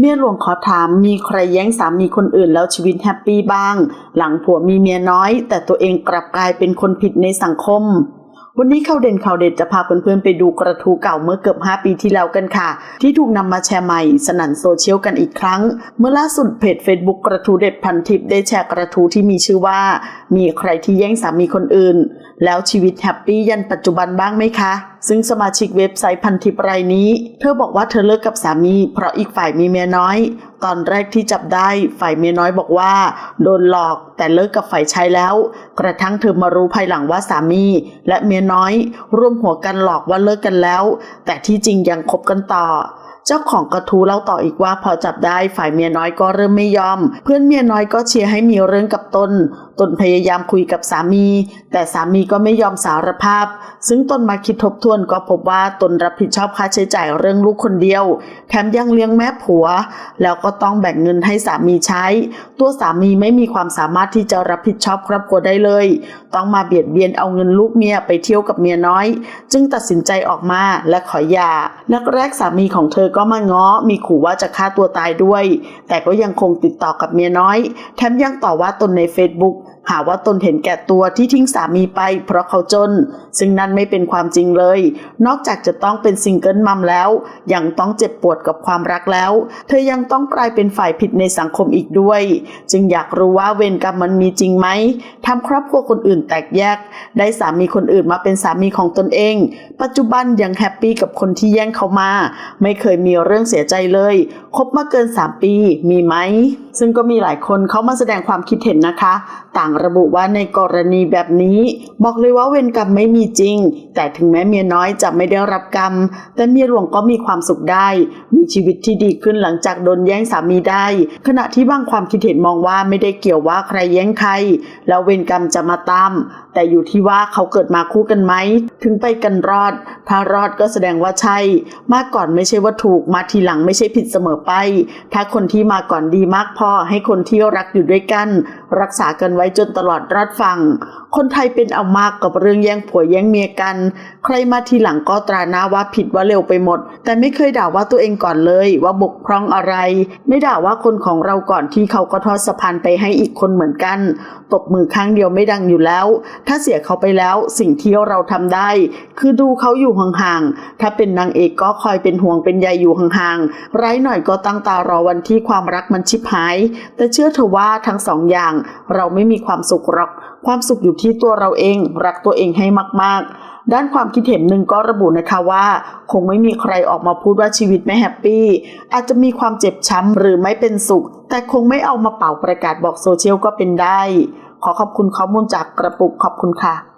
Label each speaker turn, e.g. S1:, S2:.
S1: เมียหลวงขอถามมีใครแย่งสามีคนอื่นแล้วชีวิตแฮปปี้บ้าง หลังผัวมีเมียน้อย แต่ตัวเองกลับกลายเป็นคนผิดในสังคม วันนี้ข่าวเด่นข่าวเด็ดจะพาเพื่อนๆไปดูกระทู้เก่าเมื่อเกือบ 5 ปีที่แล้วกันค่ะ ที่ถูกนำมาแชร์ใหม่สนั่นโซเชียลกันอีกครั้ง เมื่อล่าสุดเพจ Facebook กระทู้เด็ดพันทิปได้แชร์กระทู้ที่มีชื่อว่า มีใครที่แย่งสามีคนอื่น แล้วชีวิตแฮปปี้ยันปัจจุบันบ้างไหมคะ ซึ่งสมาชิกเว็บไซต์พันทิปรายนี้ เธอบอกว่าเธอเลิกกับสามี เพราะอีกฝ่ายมีเมียน้อย ตอนแรกที่จับได้ฝ่ายเมียน้อยบอกว่า โดนหลอกแต่เลิกกับฝ่ายชายแล้ว กระทั่งเธอมารู้ภายหลังว่าสามี และเมียน้อย ร่วมหัวกันหลอกว่าเลิกกันแล้ว แต่ที่จริงยังคบกันต่อเจ้าของกระทู้เล่าต่ออีกว่าพอจับได้ฝ่ายเมียน้อยก็เริ่มไม่ยอม เพื่อนเมียน้อยก็เชียร์ให้มีเรื่องกับตน ตนพยายามคุยกับสามี แต่สามีก็ไม่ยอมสารภาพ ซึ่งตนมาคิดทบทวนก็พบว่าตนรับผิดชอบค่าใช้จ่ายเรื่องลูกคนเดียว แถมยังเลี้ยงแม่ผัว แล้วก็ต้องแบ่งเงินให้สามีใช้ ตัวสามีไม่มีความสามารถที่จะรับผิดชอบครอบครัวได้เลย ต้องมาเบียดเบียนเอาเงินลูกเมียไปเที่ยวกับเมียน้อย จึงตัดสินใจออกมาและขอหย่าแรกๆสามีของเธอก็มาง้อมีขู่ว่าจะฆ่าตัวตายด้วย แต่ก็ยังคงติดต่อกับเมียน้อย แถมยังต่อว่าตนใน Facebook หาว่าตนเห็นแก่ตัวที่ทิ้งสามีไปเพราะเขาจน ซึ่งนั่นไม่เป็นความจริงเลย นอกจากจะต้องเป็นซิงเกิลมัมแล้ว ยังต้องเจ็บปวดกับความรักแล้ว เธอยังต้องกลายเป็นฝ่ายผิดในสังคมอีกด้วย จึงอยากรู้ว่าเวรกรรมมันมีจริงไหมทำครอบครัวคนอื่นแตกแยก ได้สามีคนอื่นมาเป็นสามีของตนเอง ปัจจุบันยังแฮปปี้กับคนที่แย่งเขามา ไม่เคยมีเรื่องเสียใจเลย คบมาเกิน 3 ปี มีไหม ซึ่งก็มีหลายคนเขามาแสดงความคิดเห็นนะคะ ต่างระบุว่าในกรณีแบบนี้ บอกเลยว่าเวรกรรมไม่มีจริง แต่ถึงแม้เมียน้อยจะไม่ได้รับกรรม แต่เมียหลวงก็มีความสุขได้ มีชีวิตที่ดีขึ้นหลังจากโดนแย่งสามีได้ ขณะที่บางความคิดเห็นมองว่าไม่ได้เกี่ยวว่าใครแย่งใคร แล้วเวรกรรมจะมาตามแต่อยู่ที่ว่าเขาเกิดมาคู่กันไหมถึงไปกันรอด ถ้ารอดก็แสดงว่าใช่ มาก่อนไม่ใช่ว่าถูกมาทีหลังไม่ใช่ผิดเสมอไป ถ้าคนที่มาก่อนดีมากพอให้คนที่รักอยู่ด้วยกัน รักษากันไว้จนตลอดรอดฟังคนไทยเป็นเอามากกับเรื่องแย่งผัวแย่งเมียกัน ใครมาทีหลังก็ตราหน้าว่าผิดว่าเร็วไปหมด แต่ไม่เคยด่าว่าตัวเองก่อนเลยว่าบกพร่องอะไร ไม่ด่าว่าคนของเราก่อนที่เขาก็ทอดสะพานไปให้อีกคนเหมือนกันตบมือข้างเดียวไม่ดังอยู่แล้ว ถ้าเสียเขาไปแล้วสิ่งที่เราทำได้ คือดูเขาอยู่ห่างๆถ้าเป็นนางเอกก็คอยเป็นห่วงเป็นใยอยู่ห่างๆไร้หน่อยก็ตั้งตารอวันที่ความรักมันชิบหาย แต่เชื่อเถอะว่าทั้งสองอย่างเราไม่มีความสุขหรอก ความสุขอยู่ที่ตัวเราเอง รักตัวเองให้มาก ๆ ด้านความคิดเห็นหนึ่งก็ระบุนะคะว่า คงไม่มีใครออกมาพูดว่าชีวิตไม่แฮปปี้ อาจจะมีความเจ็บช้ำหรือไม่เป็นสุข แต่คงไม่เอามาเป่าประกาศบอกโซเชียลก็เป็นได้ ขอขอบคุณข้อมูลจากกระปุกขอบคุณค่ะ